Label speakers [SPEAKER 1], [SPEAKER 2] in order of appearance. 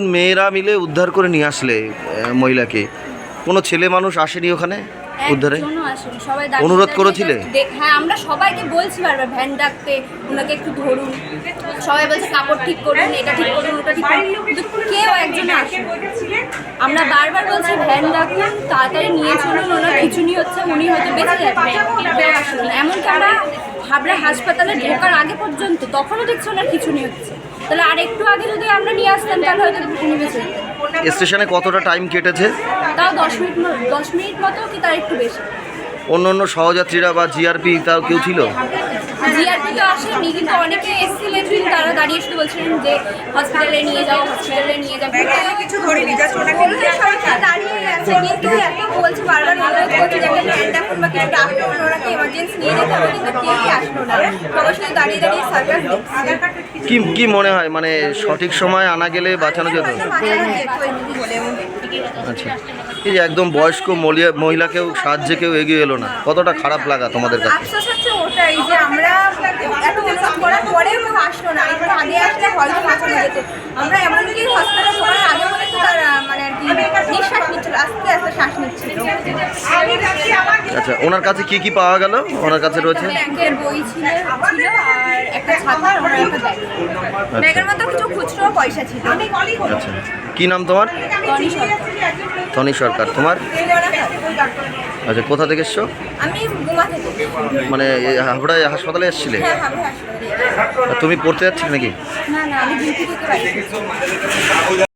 [SPEAKER 1] মেয়েরা মিলে উদ্ধার করে নিয়ে আসলে মহিলাকে। কোনো ছেলে মানুষ আসেনি ওখানে উদ্ধারে?
[SPEAKER 2] সবাই
[SPEAKER 1] অনুরোধ করেছিলে?
[SPEAKER 2] হ্যাঁ আমরা সবাইকে বলছি বারবার ভ্যান ডাকতে ওনাকে একটু ধরুন। সবাই বলছে কাপড় ঠিক করুন এটা ঠিক করুন ওটা ঠিক করুন। কিন্তু কেউ একজন আসে আমরা বারবার বলছি ভ্যান ডাকুন তাড়াতাড়ি নিয়ে চলুন ওনার খিচুনি হচ্ছে উনি হয়তো বেঁচে যাবেন। কেউ আসুন। এমনকি আমরা হাবড়া হাসপাতালে ঢোকার আগে পর্যন্ত তখনও দেখছি ওনার খিচুনি হচ্ছে। তাহলে আর একটু আগে যদি আমরা নিয়ে আসতাম তাহলে হয়তো বেঁচে
[SPEAKER 1] স্টেশনে কতটা টাইম কেটেছে?
[SPEAKER 2] তাও দশ মিনিট দশ মিনিট মতো কি তার একটু বেশি?
[SPEAKER 1] অন্য অন্য সহযাত্রীরা বা জিআরপি তাও কেউ ছিল?
[SPEAKER 2] জিআরপি তো আসেনি কিন্তু অনেকে এসেছিলেন কিন্তু তারা দাঁড়িয়ে শুধু বলছিলেন যে হসপিটালে নিয়ে যাও হসপিটালে নিয়ে যাও।
[SPEAKER 3] কিছু ধরিনি জাস্ট ওনাকে
[SPEAKER 2] দাঁড়িয়ে আছে কিন্তু এত বলছে বারবার অনুরোধ করছে যে একটা ডাকুন বা কিছু ওনাকে এমার্জেন্সি নিয়ে যেতে হবে কিন্তু কেউই আসলো না। দাঁড়িয়ে দাঁড়িয়ে সার্কাস
[SPEAKER 1] কি কি মনে হয়? মানে সঠিক সময় আনা গেলে বাঁচানো যেত? আচ্ছা। এই যে একদম বয়স্ক মহিলাকেও সাহায্যে কেউ এগিয়ে এলো না। কতটা খারাপ লাগা তোমাদের কাছে
[SPEAKER 2] আফসোস হচ্ছে ওটাই যে আমরা এত অনুরোধ করার পরেও কেউ আসলো না একটু আগে আসলে হয়তো আমরা এমনকি হসপিটালে ঢোকার আগে পর্যন্ত তার আহ, মানে আর কি নিঃশ্বাস নিচ্ছিল আস্তে আস্তে শ্বাস নিচ্ছিল
[SPEAKER 1] আচ্ছা ওনার কাছে কি কি পাওয়া গেল? ওনার কাছে রয়েছে?
[SPEAKER 2] ব্যাংকের বই ছিল ছিল আর একটা ছাতা আর একটা ব্যাগ ব্যাগের মধ্যে কিছু খুচরো পয়সা ছিল।
[SPEAKER 1] আচ্ছা। কি নাম তোমার?
[SPEAKER 2] টনি সরকার।
[SPEAKER 1] তনি সরকার। তোমার? আচ্ছা কোথা থেকে এসছো?
[SPEAKER 2] আমি গুমা থেকে।
[SPEAKER 1] মানে হাবড়ায় হাসপাতালে এসেছিলে?
[SPEAKER 2] হ্যাঁ
[SPEAKER 1] তুমি পড়তে যাচ্ছিলে নাকি?
[SPEAKER 2] না না আমি থেকে।